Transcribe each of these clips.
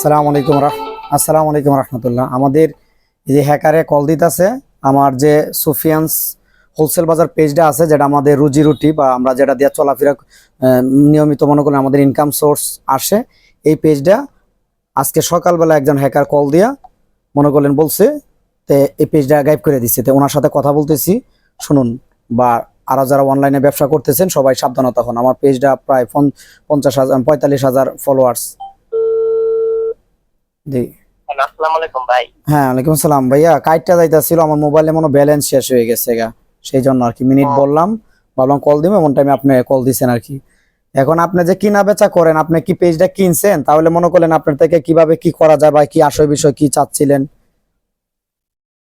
আসসালামু আলাইকুম আসসালামু আলাইকুম রহমতুল্লাহ। আমাদের এই যে হ্যাকারে কল দিতেছে, আমার যে সুফিয়ান্স হোলসেল বাজার পেজটা আছে, যেটা আমাদের রুজি রুটি বা আমরা যেটা দিয়ে চলাফেরা নিয়মিত মনে করেন আমাদের ইনকাম সোর্স আসে, এই পেজটা আজকে সকালবেলা একজন হ্যাকার কল দিয়া মনে করলেন বলছে, তে এই পেজটা গাইব করে দিচ্ছে তো ওনার সাথে কথা বলতেছি, শুনুন, বা আরও যারা অনলাইনে ব্যবসা করতেছেন, সবাই সাবধানতা হন। আমার পেজটা প্রায় পঞ্চ- পঞ্চাশ হাজার, পঁয়তাল্লিশ হাজার ফলোয়ার্স জি। আসসালামু আলাইকুম ভাই। হ্যাঁ ওয়ালাইকুম আসসালাম। ভাইয়া কাইটটা যাইতাছিল আমার মোবাইলে মনে ব্যালেন্স শেষ হয়ে গেছে গা। সেই জন্য আর কি মিনিট বললাম ভাবলাম কল দিব এমন টাইমে আপনি কল দিছেন আর কি। এখন আপনি যে কিনা বেচা করেন আপনি কি পেজটা কিনছেন? তাহলে মনে করলেন আপনার থেকে কীভাবে কি করা যায় বা কি আসল বিষয় কি চাচ্ছিলেন?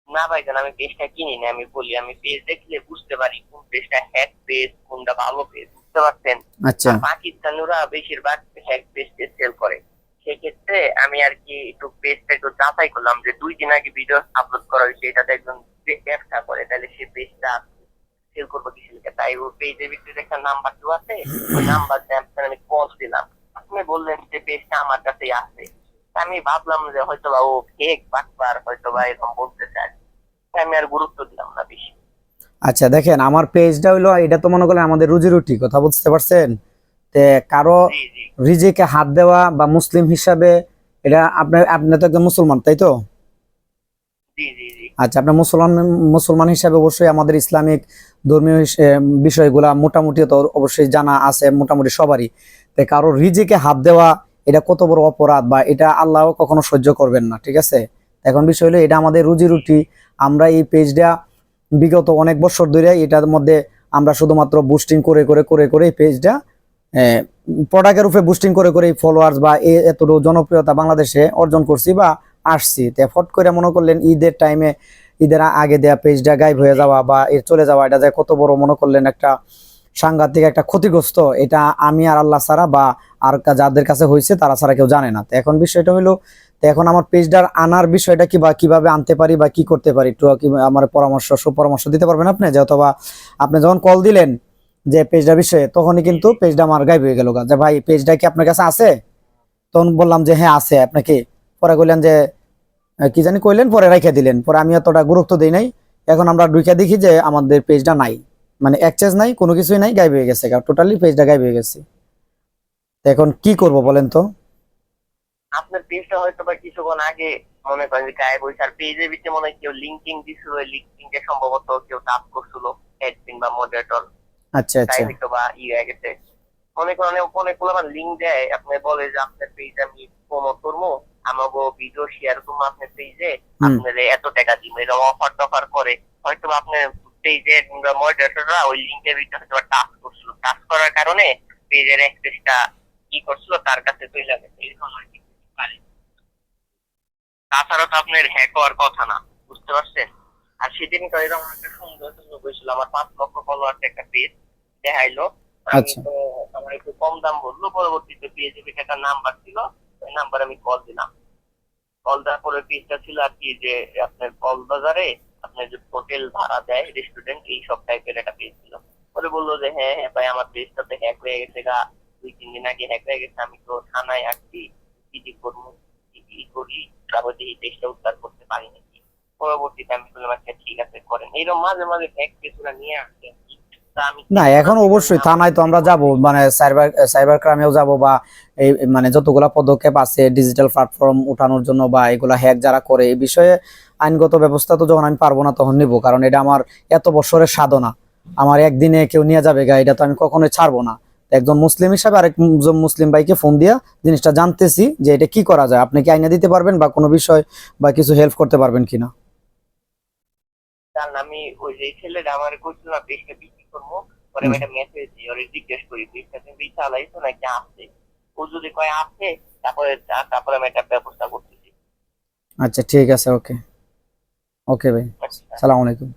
না ভাইজান আমি পেজটা কিনি না আমি বলি আমি পেজ দেখলে বুঝতে পারি কোন পেজটা হ্যাক পেজ কোনটা ভালো পেজ বুঝতে পারছেন? আচ্ছা। পাকিস্তানিরা বেশিরভাগ হ্যাক পেজ সেল করে। সেক্ষেত্রে আমি আর কি একটু পেজটা একটু যাচাই করলাম যে দুই দিন আগে ভিডিও আপলোড করা হয়েছে এটাতে একজন ব্যবসা করে, তাহলে সেই পেজটা সেল করব কিছু লিখে তাই ওই পেজের ভিতরে একটা নাম্বার দেওয়া আছে, ওই নাম্বার আমি কল দিলাম। আপনি বললেন যে পেজটা আমার কাছেই আছে। আমি ভাবলাম যে হয়তো বা ও ফেক বাটবার হয়তো বা এরকম বলতে। তাই আমি আর গুরুত্ব দিলাম না বেশি। আচ্ছা দেখেন, আমার পেজটা হইল, এটা তো মনে করেন আমাদের রুজি রুটি, কথা বুঝতে পারছেন? তে কারও রিজিকে হাত দেওয়া বা মুসলিম হিসাবে এটা আপনার আপনি তো একজন মুসলমান তাই তো? আচ্ছা আপনার মুসলমান মুসলমান হিসাবে অবশ্যই আমাদের ইসলামিক ধর্মীয় বিষয়গুলা মোটামুটি তো অবশ্যই জানা আছে মোটামুটি সবারই। তাই কারও রিজিকে হাত দেওয়া এটা কত বড় অপরাধ বা এটা আল্লাহ কখনো সহ্য করবেন না ঠিক আছে? এখন বিষয় হলো এটা আমাদের রুজি রুটি। আমরা এই পেজটা বিগত অনেক বছর ধরে এটার মধ্যে আমরা শুধুমাত্র বুস্টিং করে করে করে করে এই পেজটা প্রোডাক্টের উপরে বুস্টিং করে করে ফলোয়ার্স বা এ, এতটুকু জনপ্রিয়তা বাংলাদেশে অর্জন করছি বা আসছি। তে ফট করে মনে করলেন ঈদের টাইমে ঈদের আগে দেয়া পেজটা গায়েব হয়ে যাওয়া বা এর চলে যাওয়া, এটা যে কত বড় মনে করলেন একটা সাংঘাতিক একটা ক্ষতিগ্রস্ত, এটা আমি আর আল্লাহ ছাড়া বা আর যাদের কাছে হয়েছে তারা ছাড়া কেউ জানে না। তো এখন বিষয়টা হলো, তো এখন আমার পেজটার আনার বিষয়টা কি বা কীভাবে আনতে পারি বা কি করতে পারি? একটু আমার পরামর্শ, সুপরামর্শ দিতে পারবেন আপনি? যে অথবা আপনি যখন কল দিলেন যে পেজটা বিষয়ে তখনই কিন্তু পেজটা আমার গায়েব হয়ে গেল যে ভাই পেজটা কি আপনার কাছে আছে? তখন বললাম যে হ্যাঁ আছে। আপনাকে পরে কইলেন যে কি জানি কইলেন পরে রেখে দিলেন। পরে আমি অতটা গুরুত্ব দিই নাই। এখন আমরা ঢুকে দেখি যে আমাদের পেজটা নাই। মানে এক্সচেঞ্জ নাই কোনো কিছুই নাই গায়েব হয়ে গেছে টোটালি পেজটা গায়েব হয়ে গেছে। এখন কি করব বলেন তো? আপনার পেজটা হয়তো বা কিছুক্ষণ আগে মনে করেন যে গায়ে বসে আর পেজের ভিতরে মনে হয় কেউ লিঙ্কিং দিছিল ওই লিঙ্কিং এ সম্ভবত কেউ টাচ করছিল অ্যাডমিন বা মডারেটর আচ্ছা আচ্ছা। বা ই হয়ে গেছে। মনে করেন অনেক আমার লিঙ্ক দেয়। আপনি বলে যে আপনার পেজ আমি প্রমোট করব। আমাকে ভিডিও শেয়ার করব আপনার পেজে আপনার এত টাকা দিব। এরকম অফার টফার করে। হয়তো আপনার পেজের মডারেটররা ওই লিঙ্কের ভিতরে হয়তো টাচ করছিল। টাচ করার কারণে পেজের অ্যাক্সেসটা কি করছিল তার কাছে চলে গেছে। এরকম আর কি পারে। তাছাড়া তো আপনার হ্যাক হওয়ার কথা না বুঝতে পারছেন? আর সেদিন এরকম একটা সুন্দর সুন্দর হয়েছিল। আমার পাঁচ লক্ষ ফলোয়ার একটা পেজ দেখাইলো। আচ্ছা। আমার একটু কম দাম বলল পরবর্তীতে পেজে একটা নাম্বার ছিল ওই নাম্বার আমি কল দিলাম। কল দেওয়ার পরে পেজটা ছিল আর কি যে আপনার কল বাজারে আপনার যে হোটেল ভাড়া দেয় রেস্টুরেন্ট এই সব টাইপের একটা পেজ ছিল। পরে বলল যে হ্যাঁ হ্যাঁ ভাই আমার পেজটা তো হ্যাক হয়ে গেছে গা। দুই তিন দিন আগে হ্যাক হয়ে গেছে আমি তো থানায় আসছি। কি কি করব কি কি করি? তারপর এই পেজটা উদ্ধার করতে পারি নাকি পরবর্তীতে আমি বললাম আচ্ছা ঠিক আছে করেন। এইরকম মাঝে মাঝে হ্যাক পেজগুলো নিয়ে আসছে। না এখন অবশ্যই থানায় তো আমরা যাব মানে সাইবার সাইবার ক্রাইমেও যাব বা এই মানে যতগুলা পদক্ষেপ আছে ডিজিটাল প্ল্যাটফর্ম উঠানোর জন্য বা এগুলা হ্যাক যারা করে এই বিষয়ে আইনগত ব্যবস্থা তো যখন আমি পারব না তখন নিব কারণ এটা আমার এত বছরের সাধনা। আমার একদিনে কেউ নিয়ে যাবে গা এটা তো আমি কখনোই ছাড়বো না। একজন মুসলিম হিসাবে আরেক জন মুসলিম ভাইকে ফোন দিয়া জিনিসটা জানতেছি যে এটা কি করা যায়। আপনি কি আইনে দিতে পারবেন বা কোনো বিষয় বা কিছু হেল্প করতে পারবেন কিনা? আমি ওই যে ছেলেটা আমার বিক্রি করব পরে একটা মেসেজ দিই ওরে জিজ্ঞেস করি পেজটা তুমি চালাইছো নাকি আছে? ও যদি কয় আছে তারপরে তারপরে আমি একটা ব্যবস্থা করতেছি। আচ্ছা ঠিক আছে ওকে। ওকে ভাই। আচ্ছা। সালাম আলাইকুম